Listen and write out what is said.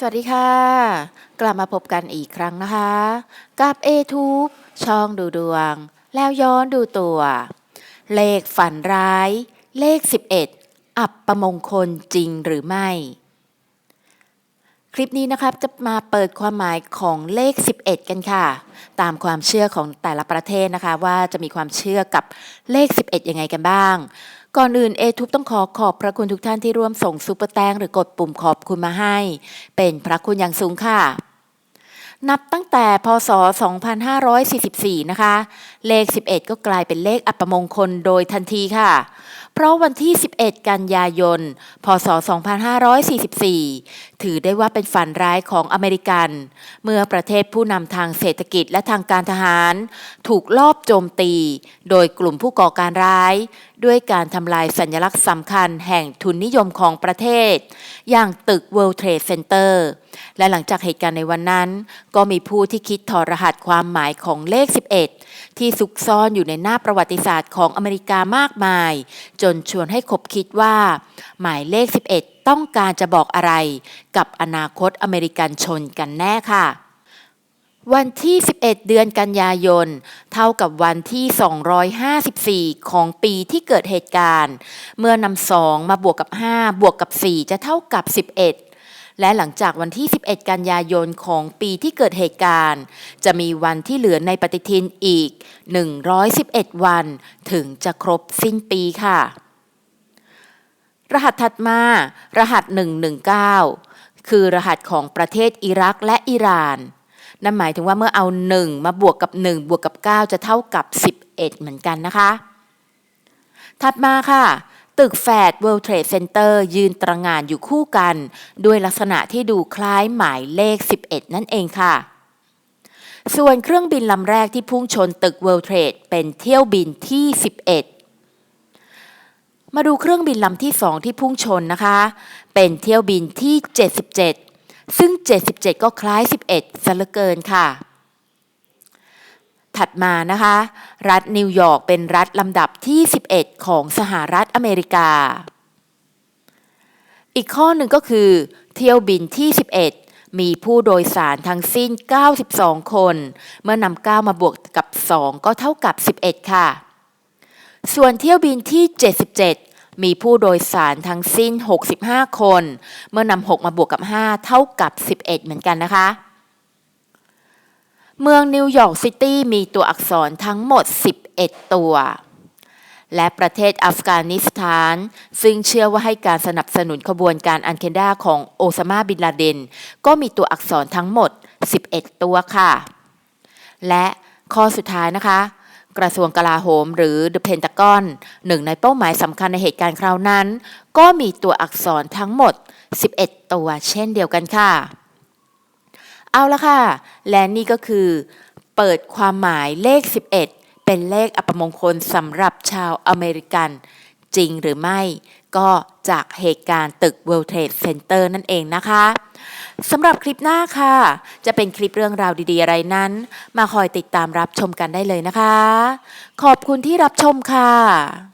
สวัสดีค่ะ กลับมาพบกันอีกครั้งนะคะ กับ a t u b e ช่องดูดวง แล้วย้อนดูตัว เลขฝันร้าย เลข 11 อับประมงคลจริงหรือไม่ คลิปนี้นะครับจะมาเปิดความหมายของเลข 11 กันค่ะ ตามความเชื่อของแต่ละประเทศนะคะ ว่าจะมีความเชื่อกับเลข 11 ยังไงกันบ้าง ก่อนอื่นเอทุบต้องขอขอบพระคุณทุกท่านที่ร่วมส่งซุปเปอร์แตงหรือกดปุ่มขอบคุณมาให้ เป็นพระคุณอย่างสูงค่ะ นับตั้งแต่พศ 2544 นะคะ เลข 11 ก็กลายเป็นเลขอัปมงคลโดยทันทีค่ะ เพราะวันที่ 11 กันยายน พศ 2544 ถือได้ว่าเป็นฝันร้ายของอเมริกัน เมื่อประเทศผู้นำทางเศรษฐกิจและทางการทหาร ถูกลอบโจมตี โดยกลุ่มผู้ก่อการร้าย ด้วยการทำลายสัญลักษณ์สำคัญแห่งทุนนิยมของประเทศ อย่างตึก World Trade Center และหลังจากเหตุการณ์ในวันนั้น ก็มีผู้ที่คิดถอดรหัสความหมายของเลข 11 ที่ซุกซ่อนอยู่ในหน้าประวัติศาสตร์ของอเมริกามากมาย จนชวนให้คบคิดว่า หมายเลข 11 ต้องการจะบอกอะไร กับอนาคตอเมริกันชนกันแน่ค่ะวันที่ 11 เดือนกันยายน เท่ากับวันที่ 254 ของปีที่เกิดเหตุการณ์ เมื่อนำ2มาบวกกับ 5 บวกกับ 4 จะเท่ากับ 11 และหลังจากวันที่ 11 กันยายนของปีที่เกิดเหตุการณ์ จะมีวันที่เหลือในปฏิทินอีก 111 วัน ถึงจะครบสิ้นปีค่ะ รหัสถัดมา รหัส 119 คือรหัสของประเทศอิรักและอิหร่าน นั่นหมายถึงว่าเมื่อเอา 1 มาบวกกับ 1 บวกกับ 9 จะเท่ากับ 11 เหมือนกันนะคะ ถัดมาค่ะ ตึกแฝด World Trade Center ยืนตระงานอยู่คู่กัน ด้วยลักษณะที่ดูคล้ายหมายเลข 11 นั่นเองค่ะ ส่วนเครื่องบินลำแรกที่พุ่งชนตึก World Trade เป็นเที่ยวบินที่ 11มาดูเครื่องบินลำที่ 2 ที่พุ่งชนนะคะ เป็นเที่ยวบินที่ 77 ซึ่ง 77 ก็คล้าย 11ซะเหลือเกินค่ะ ถัดมานะคะ รัฐนิวยอร์กเป็นรัฐลำดับที่ 11 ของสหรัฐอเมริกา อีกข้อหนึ่งก็คือ เที่ยวบินที่ 11 มีผู้โดยสารทั้งสิ้น 92 คน เมื่อนำ9มาบวกกับ 2 ก็เท่ากับ 11 ค่ะ ส่วนเที่ยวบินที่ 77มีผู้โดยสารทั้งสิ้น 65 คน เมื่อนำ 6 มาบวกกับ 5 เท่ากับ 11 เหมือนกันนะคะ เมืองนิวยอร์กซิตี้มีตัวอักษรทั้งหมด 11 ตัว และประเทศอัฟกานิสถาน ซึ่งเชื่อว่าให้การสนับสนุนขบวนการอันเคนดาของโอซามาบินลาเดน ก็มีตัวอักษรทั้งหมด 11 ตัวค่ะ และข้อสุดท้ายนะคะ กระทรวงกลาโหมหรือ The Pentagon หนึ่งในเป้าหมายสำคัญในเหตุการณ์คราวนั้น ก็มีตัวอักษรทั้งหมด 11 ตัวเช่นเดียวกันค่ะ เอาละค่ะ และนี่ก็คือ เปิดความหมายเลข 11 เป็นเลขอัปมงคลสำหรับชาวอเมริกัน จริงหรือไม่ ก็จากเหตุการณ์ตึก World Trade Center นั่นเองนะคะสำหรับคลิปหน้าค่ะ จะเป็นคลิปเรื่องราวดีๆอะไรนั้น มาคอยติดตามรับชมกันได้เลยนะคะ ขอบคุณที่รับชมค่ะ